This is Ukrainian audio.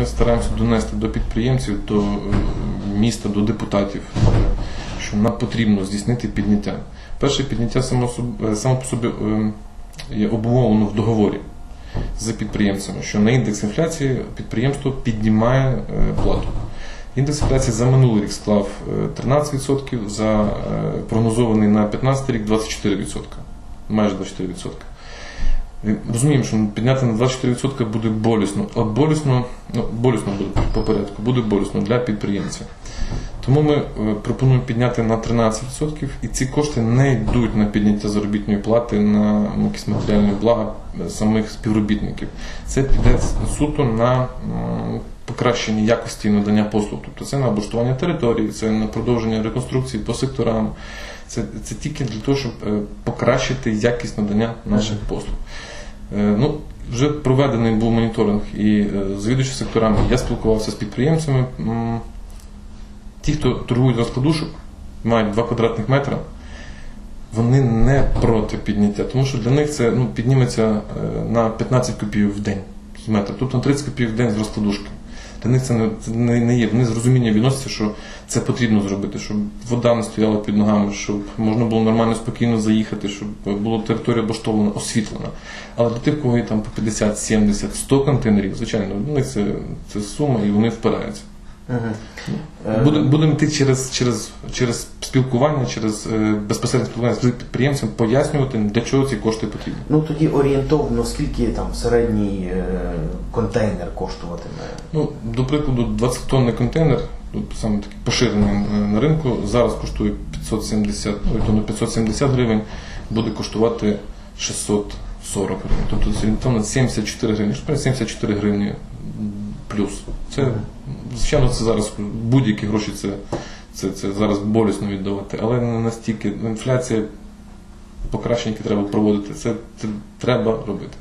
ми стараємося донести до підприємців, до е, міста, до депутатів, що нам потрібно здійснити підняття. Перше підняття само, е, само по собі е, є обумовлено в договорі з підприємцями, що на індекс інфляції підприємство піднімає е, плату. Індекс інфляції за минулий рік склав е, 13%, за прогнозований на 15 рік 24%, майже 24%. Розуміємо, що підняти на 24% буде болісно. а болісно, ну, болісно буде по порядку, буде болісно для підприємця. Тому ми е, пропонуємо підняти на 13%, і ці кошти не йдуть на підняття заробітної плати, на якісь матеріальні блага самих співробітників. Це піде суто на покращення якості надання послуг. Тобто це на облаштування території, це на продовження реконструкції по секторам. Це, це тільки для того, щоб е, покращити якість надання наших послуг. Е, Ну, вже проведений був моніторинг і завідуючи секторами. Я спілкувався з підприємцями. Ті, хто торгують розкладушок, мають 2 квадратних метра, вони не проти підняття, тому що для них це ну, підніметься е, на 15 копійок в день з метра, тобто на 30 копійок в день з розкладушки. Для них це не, це не, не є. Вони з розуміння відносяться, що це потрібно зробити, щоб вода не стояла під ногами, щоб можна було нормально спокійно заїхати, щоб була територія облаштована, освітлена. Але для тих, кого є там по 50, 70, 100 контейнерів, звичайно, для них це, це сума і вони впираються. Будемо будемо йти через, через, через спілкування, через е, безпосереднє спілкування з підприємцем, пояснювати, для чого ці кошти потрібні. Ну тоді орієнтовно, скільки там середній е, контейнер коштуватиме? Ну, до прикладу, 20-тонний контейнер, ну, саме такий поширений е, на ринку, зараз коштує 570, ну, орієнтовно 570 гривень, буде коштувати 640 гривень. Тобто орієнтовно 74 гривні. Що таке 74 гривні плюс. Це, Звичайно, це зараз будь-які гроші це, це, це зараз болісно віддавати, але не настільки інфляція покращення, які треба проводити, це, це треба робити.